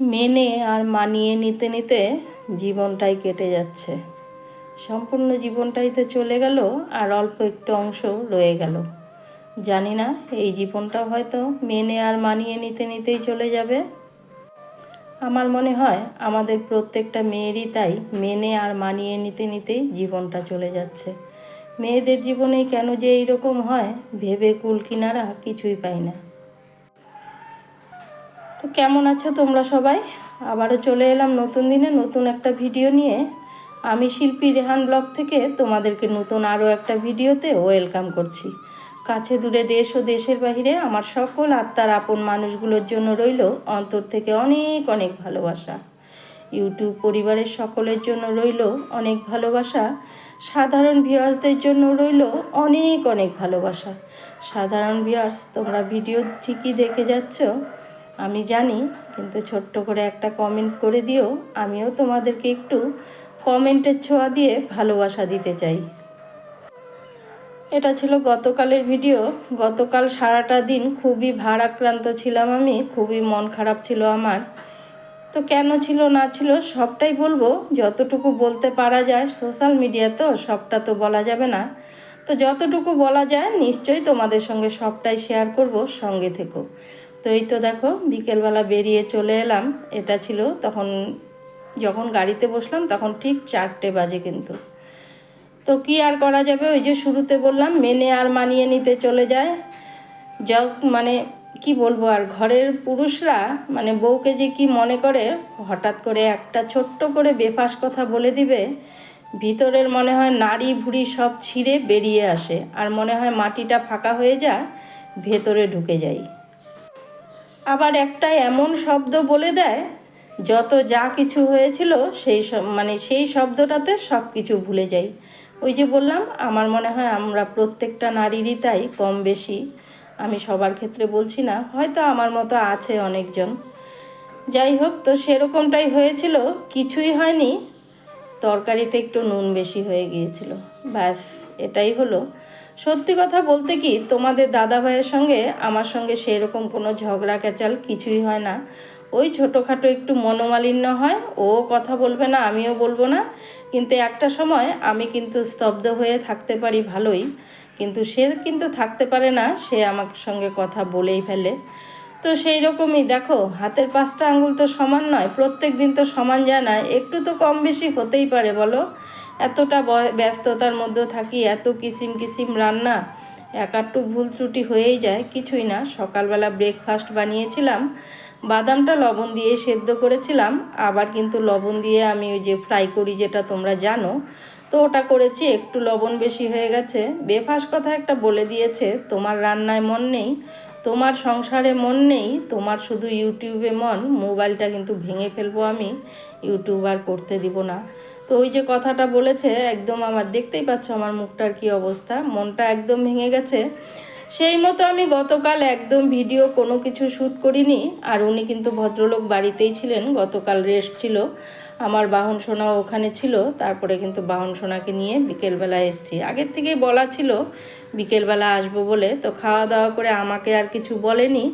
মেনে আর মানিয়ে নিতে নিতে জীবনটাই কেটে যাচ্ছে। সম্পূর্ণ জীবনটাই তো চলে গেল আর অল্প একটু অংশ রয়ে গেল। জানি না, এই জীবনটা হয়তো মেনে আর মানিয়ে নিতে নিতেই চলে যাবে। আমার মনে হয় আমাদের প্রত্যেকটা মেয়েরই তাই মেনে আর মানিয়ে নিতে নিতেই জীবনটা চলে যাচ্ছে। মেয়েদের জীবনে কেন যে এইরকম হয়, ভেবে কুল কিনারা কিছুই পাই না। তো কেমন আছো তোমরা সবাই? আবারও চলে এলাম নতুন দিনে নতুন একটা ভিডিও নিয়ে। আমি শিল্পী রেহান ব্লগ থেকে তোমাদেরকে নতুন আরও একটা ভিডিওতে ওয়েলকাম করছি। কাছে দূরে দেশ ও দেশের বাহিরে আমার সকল আত্মার আপন মানুষগুলোর জন্য রইল অন্তর থেকে অনেক অনেক ভালোবাসা। ইউটিউব পরিবারের সকলের জন্য রইল অনেক ভালোবাসা। সাধারণ ভিউয়ার্সদের জন্য রইল অনেক অনেক ভালোবাসা। সাধারণ ভিউয়ার্স, তোমরা ভিডিও ঠিকই দেখে যাচ্ছ। আমি জানি, কিন্তু ছোট্ট করে একটা কমেন্ট করে দিও। আমিও তোমাদেরকে একটু কমেন্টের ছোঁয়া দিয়ে ভালোবাসা দিতে চাই। এটা ছিল গতকালের ভিডিও গতকাল সারাটা দিন খুবই ভারাক্রান্ত ছিলাম আমি, খুবই মন খারাপ ছিল আমার। তো কেন ছিল, না ছিল, সবটাই বলব। যতটুকু বলতে পারা যায় সোশ্যাল মিডিয়া তো সবটা তো বলা যাবে না। তো যতটুকু বলা যায়, নিশ্চয়ই তোমাদের সঙ্গে সবটাই শেয়ার করব, সঙ্গে থেকো। তো এই তো দেখো, বিকেলবেলা বেরিয়ে চলে এলাম। এটা ছিল তখন যখন গাড়িতে বসলাম, তখন ঠিক চারটে বাজে কিন্তু। তো কি আর করা যাবে? ওই যে শুরুতে বললাম, মেনে আর মানিয়ে নিতে চলে যায়। যা মানে কি বলব আর, ঘরের পুরুষরা মানে বউকে যে কি মনে করে, হঠাৎ করে একটা ছোট্ট করে বেফাস কথা বলে দিবে। ভিতরের মনে হয় নাড়ি ভুড়ি সব ছিঁড়ে বেরিয়ে আসে। আর মনে হয় মাটিটা ফাঁকা হয়ে যায়, ভেতরে ঢুকে যায় আবার একটা এমন শব্দ বলে দেয়, যত যা কিছু হয়েছিল সেই মানে সেই শব্দটাতে সব কিছু ভুলে যাই। ওই যে বললাম, আমার মনে হয় আমরা প্রত্যেকটা নারীরই তাই কম বেশি। আমি সবার ক্ষেত্রে বলছি না, হয়তো আমার মতো আছে অনেকজন। যাই হোক, তো সেরকমটাই হয়েছিল, কিছুই হয়নি। তরকারিতে একটু নুন বেশি হয়ে গিয়েছিল। ব্যাস, এটাই হলো। সত্যি কথা বলতে কি, তোমাদের দাদা ভাইয়ের সঙ্গে আমার সঙ্গে সেই রকম কোনো ঝগড়া ক্যাচাল কিছুই হয় না। ওই ছোটোখাটো একটু মনোমালিন্য হয়, ও কথা বলবে না, আমিও বলব না। কিন্তু একটা সময় আমি কিন্তু স্তব্ধ হয়ে থাকতে পারি ভালোই, কিন্তু সে কিন্তু থাকতে পারে না, সে আমার সঙ্গে কথা বলেই ফেলে। তো সেই রকমই দেখো, হাতের পাঁচটা আঙুল তো সমান নয়, প্রত্যেক দিন তো সমান যায় না, একটু তো কম বেশি হতেই পারে বলো। এতটা ব্যস্ততার মধ্যে থাকি, এত কিসিম কিসিম রান্না, এক আটটু ভুল ত্রুটি হয়েই যায়, কিছুই না। সকালবেলা ব্রেকফাস্ট বানিয়েছিলাম, বাদামটা লবণ দিয়ে সেদ্ধ করেছিলাম, আবার কিন্তু লবণ দিয়ে আমি ওই যে ফ্রাই করি যেটা তোমরা জানো, তো ওটা করেছি, একটু লবণ বেশি হয়ে গেছে। বেফাস কথা একটা বলে দিয়েছে, তোমার রান্নায় মন নেই, তোমার সংসারে মন নেই, তোমার শুধু ইউটিউবে মন, মোবাইলটা কিন্তু ভেঙে ফেলব আমি ইউটিউব আর করতে দিব না। তো ওই যে কথাটা বলেছে, একদম আমার, দেখতেই পাচ্ছ আমার মুখটার কি অবস্থা। মনটা একদম ভেঙে গেছে। সেই মতো আমি গতকাল একদম ভিডিও কোনো কিছু শ্যুট করিনি, আর উনি কিন্তু ভদ্রলোক বাড়িতেই ছিলেন, গতকাল রেস্ট ছিল। আমার বাহন সোনাও ওখানে ছিল, তারপরে কিন্তু বাহন সোনাকে নিয়ে বিকেলবেলা এসছি। আগের থেকেই বলা ছিল, বিকেলবেলা আসব বলে, তো খাওয়া দাওয়া করে আমাকে আর কিছু বলেনি।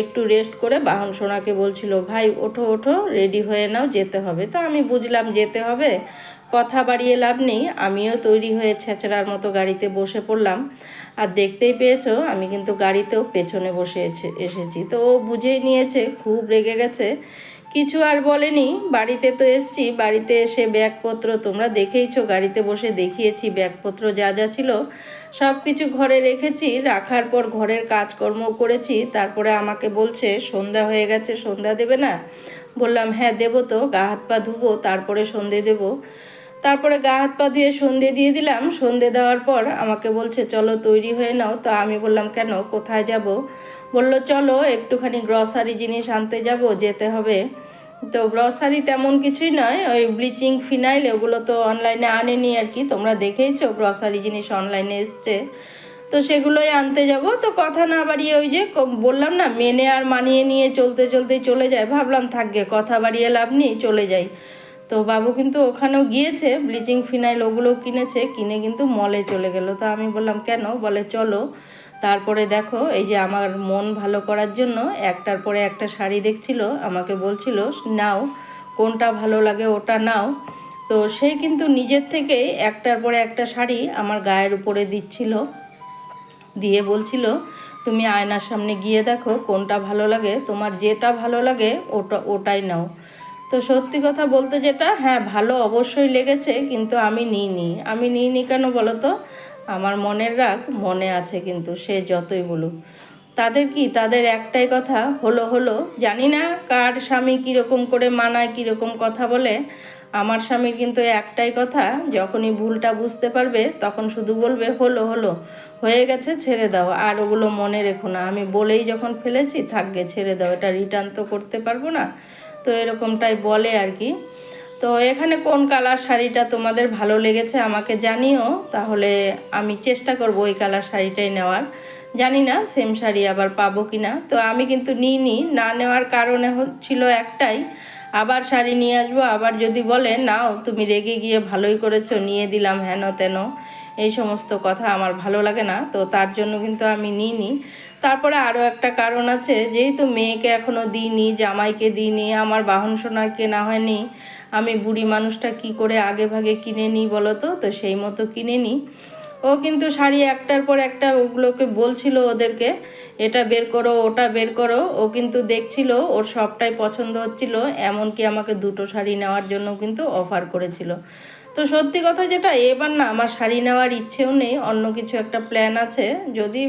একটু রেস্ট করে বাহন সোনাকে বলছিল, ভাই, ওঠো ওঠো রেডি হয়ে নাও, যেতে হবে। তো আমি বুঝলাম, যেতে হবে? কথা বাড়িয়ে লাভ নেই, আমিও তৈরি হয়ে ছেঁচড়ার মতো গাড়িতে বসে পড়লাম। আর দেখতেই পেয়েছ, আমি কিন্তু গাড়িতেও পেছনে বসে এসেছি। তো ও বুঝেই নিয়েছে, খুব রেগে গেছে। কিছু আর বলেনি। বাড়িতে তো এসছি, বাড়িতে এসে ব্যাগপত্র তোমরা দেখেইছো, গাড়িতে বসে দেখিয়েছি, ব্যাগপত্র যা যা ছিল সব কিছু ঘরে রেখেছি, রাখার পর ঘরের কাজকর্ম করেছি, তারপরে আমাকে বলছে, সন্ধ্যা হয়ে গেছে, সন্ধ্যা দেবে না? বললাম হ্যাঁ দেবো তো, গা হাত পা ধুবো, তারপরে সন্ধে দেবো। তারপরে গা হাত পা ধুয়ে সন্ধে দিয়ে দিলাম। সন্ধে দেওয়ার পর আমাকে বলছে, চলো তৈরি হয়ে নাও। তো আমি বললাম, কেন? কোথায় যাব? বলল, চলো একটুখানি গ্রসারি জিনিস আনতে যাব, যেতে হবে। তো গ্রসারি তেমন কিছুই নয়, ওই ব্লিচিং ফিনাইল ওগুলো তো অনলাইনে আনেনি আর কি। তোমরা দেখেইছো গ্রসারি জিনিস অনলাইনে এসছে। তো সেগুলোই আনতে যাব। তো কথা না বাড়িয়ে ওই যে বললাম না, মেনে আর মানিয়ে নিয়ে চলতে চলতেই চলে যায়। ভাবলাম থাকবে কথা বাড়িয়ে লাভ নেই, চলে যাই। তো বাবু কিন্তু ওখানেও গিয়েছে ব্লিচিং ফিনাইল ওগুলো কিনেছে, কিনে কিন্তু মলে চলে গেল। তো আমি বললাম, কেন? বলে, চলো। তারপরে দেখো, এই যে আমার মন ভালো করার জন্য একটার পরে একটা শাড়ি দেখছিল, আমাকে বলছিল, নাও। কোনটা ভালো লাগে ওটা নাও। তো সে কিন্তু নিজের থেকে একটার পরে একটা শাড়ি আমার গায়ের উপরে দিচ্ছিল। দিয়ে বলছিল, তুমি আয়নার সামনে গিয়ে দেখো, কোনটা ভালো লাগে? তোমার যেটা ভালো লাগে, ওটা, ওটাই নাও। তো সত্যি কথা বলতে যেটা হ্যাঁ ভালো অবশ্যই লেগেছে, কিন্তু আমি নিইনি। আমি নিইনি কেন বলো তো আমার মনের রাগ মনে আছে কিন্তু সে যতই বলুক। তাদের কি? তাদের একটাই কথা, হলো হলো, জানি না কার স্বামী কীরকম করে মানায়, কীরকম কথা বলে। আমার স্বামীর কিন্তু একটাই কথা, যখনই ভুলটা বুঝতে পারবে, তখন শুধু বলবে, হলো হলো, হয়ে গেছে, ছেড়ে দাও। আর ওগুলো মনে রেখো না। আমি বলেই যখন ফেলেছি থাকবে ছেড়ে দাও। এটা রিটার্ন তো করতে পারব না। তো এরকমটাই বলে আর কি। তো এখানে কোন কালার শাড়িটা তোমাদের ভালো লেগেছে আমাকে জানিও, তাহলে আমি চেষ্টা করব ওই কালার শাড়িটাই নেওয়ার। জানি না সেম শাড়ি আবার পাবো কি না তো আমি কিন্তু নিইনি। না নেওয়ার কারণে ছিল একটাই, আবার শাড়ি নিয়ে আসব, আবার যদি বলে, নাও, তুমি রেগে গিয়ে ভালোই করেছ, নিয়ে দিলাম হেন তেন। এই সমস্ত কথা আমার ভালো লাগে না, তো তার জন্য কিন্তু আমি নিইনি। তারপরে আরও একটা কারণ আছে, যেহেতু মেয়েকে এখনও দিইনি, জামাইকে দিইনি, আমার বাহন সোনার কেনা হয়নি, আমি বুড়ি মানুষটা কি করে আগে ভাগে কিনে নিই বলো তো? তো সেই মতো কিনে নিই। ও কিন্তু শাড়ি একটার পর একটা ওগুলোকে বলছিল ওদেরকে, এটা বের করো, ওটা বের করো। ও কিন্তু দেখছিল, ওর সবটাই পছন্দ হচ্ছিল, এমনকি আমাকে দুটো শাড়ি নেওয়ার জন্য কিন্তু অফার করেছিল। তো সত্যি কথা যেটা, এবার না আমার শাড়ি নেওয়ার ইচ্ছেও নেই, অন্য কিছু একটা প্ল্যান আছে। যদি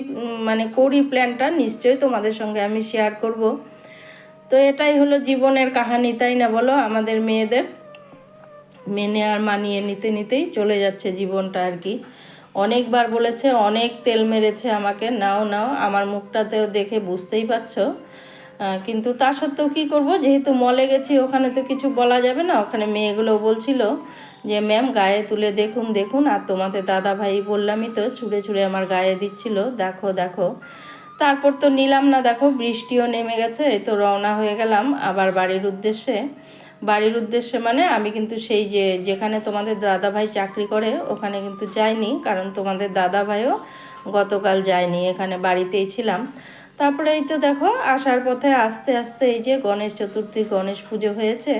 মানে করি প্ল্যানটা নিশ্চয়ই তোমাদের সঙ্গে আমি শেয়ার করব। তো এটাই হলো জীবনের কাহানি, তাই না বলো? আমাদের মেয়েদের মেনে আর মানিয়ে নিতে নিতেই চলে যাচ্ছে জীবনটা আর কি। অনেকবার বলেছে, অনেক তেল মেরেছে আমাকে, নাও নাও, আমার মুখটাতেও দেখে বুঝতেই পারছ। কিন্তু তা সত্ত্বেও কী করব? যেহেতু মলে গেছি, ওখানে তো কিছু বলা যাবে না, ওখানে মেয়েগুলো বলছিল যে, ম্যাম, গায়ে তুলে দেখুন দেখুন, আর তোমাদের দাদা ভাই বললামই তো, ছুঁড়ে ছুঁড়ে আমার গায়ে দিচ্ছিল, দেখো দেখো। তারপর তো নিলাম না, দেখো, বৃষ্টিও নেমে গেছে, এই তো রওনা হয়ে গেলাম। আবার বাড়ির উদ্দেশ্যে বাড়ির উদ্দেশ্যে মানে আমি কিন্তু সেই যে, যেখানে তোমাদের দাদা ভাই চাকরি করে, ওখানে কিন্তু যাইনি, কারণ তোমাদের দাদা ভাইও গতকাল যায়নি, এখানে বাড়িতেই ছিলাম। তারপরে এই তো দেখো, আসার পথে আস্তে আস্তে এই যে গণেশ চতুর্থী, গণেশ পুজো হয়েছে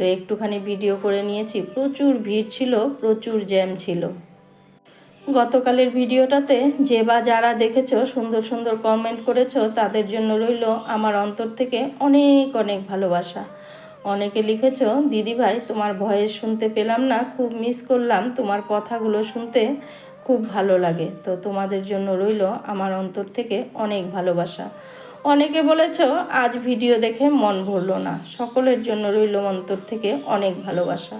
তো একটুখানি ভিডিও করে নিয়েছি। প্রচুর ভিড় ছিল, প্রচুর জ্যাম ছিল। গতকালের ভিডিওটাতে যে বা যারা দেখেছ, সুন্দর সুন্দর কমেন্ট করেছ, তাদের জন্য রইল আমার অন্তর থেকে অনেক অনেক ভালোবাসা। অনেকে লিখেছ দিদিভাই তোমার ভয়েস শুনতে পেলাম না, খুব মিস করলাম। তোমার কথাগুলো শুনতে খুব ভালো লাগে। তো তোমাদের জন্য রইল আমার অন্তর থেকে অনেক ভালোবাসা। অনেকে বলেছ, আজ ভিডিও দেখে মন ভরল না। সকলের জন্য রইল অন্তর থেকে অনেক ভালোবাসা।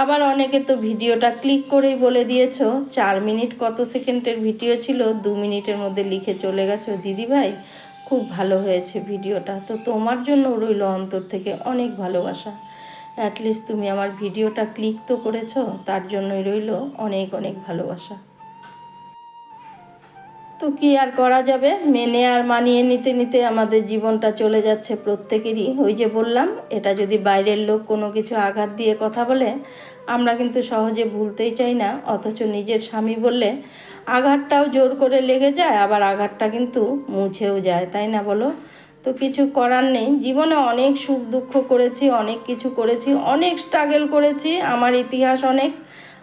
আবার অনেকে তো ভিডিওটা ক্লিক করেই বলে দিয়েছ, চার মিনিট কত সেকেন্ডের ভিডিও ছিল? দু মিনিটের মধ্যে লিখে চলে গেছো। দিদিভাই খুব ভালো হয়েছে ভিডিওটা। তো তোমার জন্য রইল অন্তর থেকে অনেক ভালোবাসা। অ্যাটলিস্ট তুমি আমার ভিডিওটা ক্লিক তো করেছ, তার জন্যই রইল অনেক অনেক ভালোবাসা। তো কি আর করা যাবে? মেনে আর মানিয়ে নিতে নিতে আমাদের জীবনটা চলে যাচ্ছে প্রত্যেকেরই। ওই যে বললাম, এটা যদি বাইরের লোক কোনো কিছু আঘাত দিয়ে কথা বলে, আমরা কিন্তু সহজে ভুলতেই চাই না। অথচ নিজের স্বামী বললে, আঘাতটাও জোর করে লেগে যায়, আবার আঘাতটা কিন্তু মুছেও যায়। তাই না বলো? তো কিছু করার নেই। জীবনে অনেক সুখ দুঃখ করেছি, অনেক কিছু করেছি, অনেক স্ট্রাগল করেছি। আমার ইতিহাস অনেক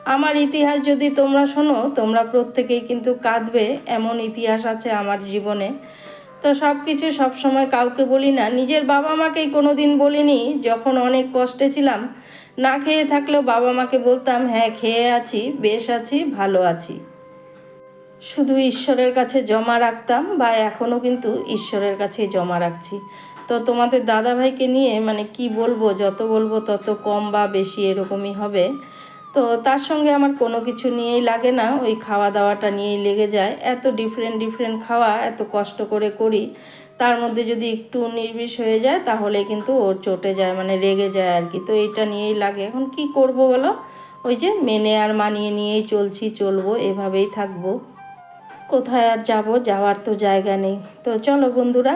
আমার ইতিহাস যদি তোমরা শোনো, তোমরা প্রত্যেকেই কিন্তু কাঁদবে, এমন ইতিহাস আছে আমার জীবনে। তো সব কিছু সবসময় কাউকে বলি না, নিজের বাবা মাকেই কোনো দিন বলিনি, যখন অনেক কষ্টে ছিলাম, না খেয়ে থাকলেও বাবা মাকে বলতাম হ্যাঁ খেয়ে আছি, বেশ আছি, ভালো আছি। শুধু ঈশ্বরের কাছে জমা রাখতাম বা এখনও কিন্তু ঈশ্বরের কাছেই জমা রাখছি। তো তোমাদের দাদাভাইকে নিয়ে মানে কি বলব, যত বলব তত কম বা বেশি এরকমই হবে। তো তার সঙ্গে আমার কোনো কিছু নিয়েই লাগে না, ওই খাওয়া দাওয়াটা নিয়েই লেগে যায়। এত ডিফারেন্ট ডিফারেন্ট খাওয়া, এত কষ্ট করে করি। তার মধ্যে যদি একটু নির্বিষ হয়ে যায়, তাহলে কিন্তু ওর চটে যায় মানে রেগে যায় আর কি। তো এটা নিয়েই লাগে। এখন কি করব বলো? ওই যে মেনে আর মানিয়ে নিয়েই চলছি, চলবো, এভাবেই থাকব। কোথায় আর যাব? যাওয়ার তো জায়গা নেই। তো চলো বন্ধুরা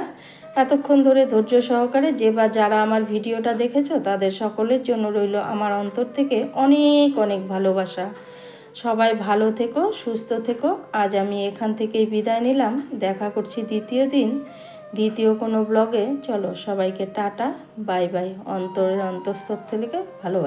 এতক্ষণ ধরে ধৈর্য সহকারে যে বা যারা আমার ভিডিওটা দেখেছ, তাদের সকলের জন্য রইল আমার অন্তর থেকে অনেক অনেক ভালোবাসা। সবাই ভালো থেকো, সুস্থ থেকো। আজ আমি এখান থেকেই বিদায় নিলাম। দেখা করছি দ্বিতীয় দিন। দ্বিতীয় কোনো ব্লগে। চলো সবাইকে টাটা। Bye bye. অন্তরের অন্তঃস্থ থেকে ভালোবাসি।